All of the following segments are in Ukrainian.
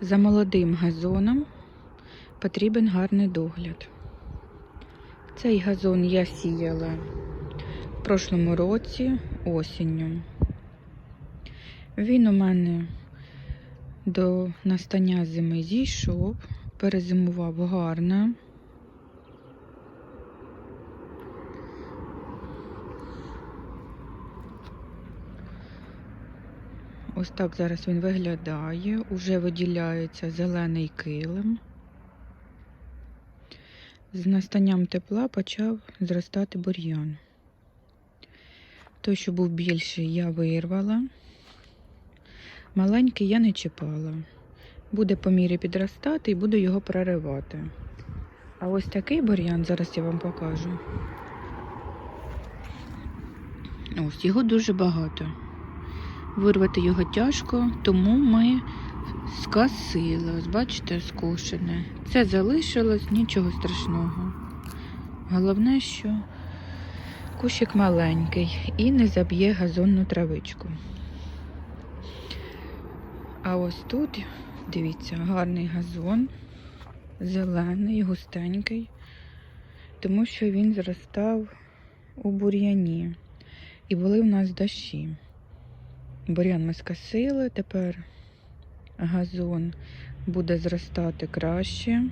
За молодим газоном потрібен гарний догляд. Цей газон я сіяла в прошлому році осінню. Він у мене до настання зими зійшов, перезимував гарно. Ось так зараз він виглядає. Уже виділяється зелений килим. З настанням тепла почав зростати бур'ян. Той, що був більший, я вирвала. Маленький я не чіпала. Буде по мірі підростати і буду його проривати. А ось такий бур'ян, зараз я вам покажу. Ось його дуже багато. Вирвати його тяжко, тому ми скасили. Ось бачите, скошене. Це залишилось, нічого страшного. Головне, що кущик маленький і не заб'є газонну травичку. А ось тут, дивіться, гарний газон, зелений, густенький, тому що він зростав у бур'яні. І були в нас дощі. Бур'ян ми скосили, тепер газон буде зростати краще.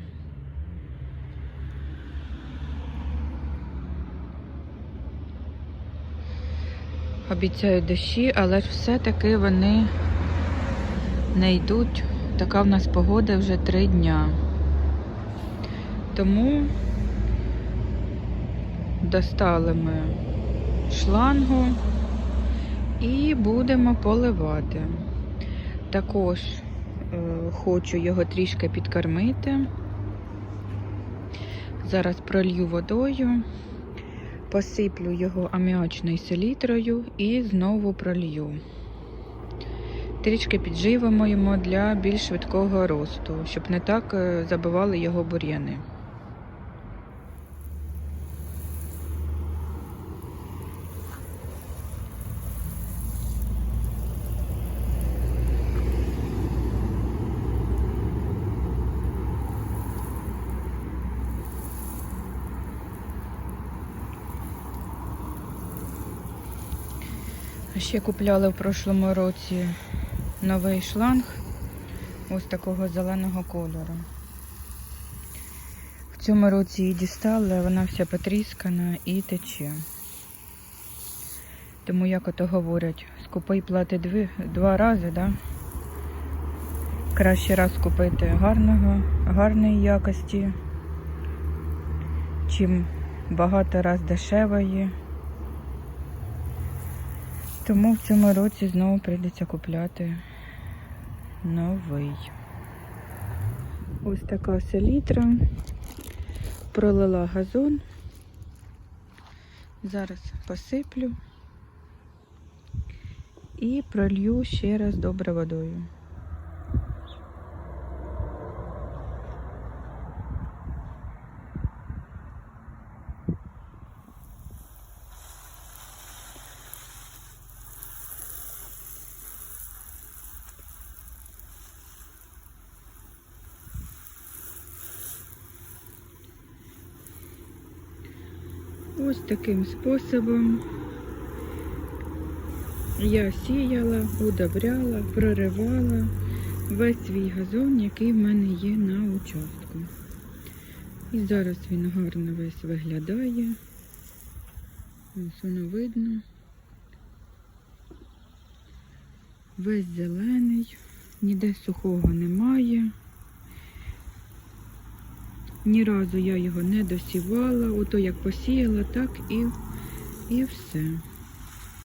Обіцяють дощі, але ж все-таки вони не йдуть. Така в нас погода вже три дня. Тому достали ми шлангу і будемо поливати. Також е, хочу його трішки підкормити. Зараз пролью водою, посиплю його аміачною селітрою і знову пролью. Трішки підживимо йому для більш швидкого росту, щоб не так е, забивали його бур'яни. А Ще купляли в прошлому році новий шланг ось такого зеленого кольору. В цьому році її дістали, вона вся потріскана і тече. Тому, як ото говорять, скупий плати дві, два рази, да? Краще раз купити гарного, гарної якості, чим багато раз дешевої. Тому в цьому році знову прийдеться купляти новий. Ось така селітра. Пролила газон. Зараз посиплю і пролью ще раз добре водою. Ось таким способом я сіяла, удобряла, проривала весь свій газон, який в мене є на участку. І зараз він гарно весь виглядає. Ось воно видно. Весь зелений, ніде сухого немає. Ні разу я його не досівала, ото як посіяла, так і, і все.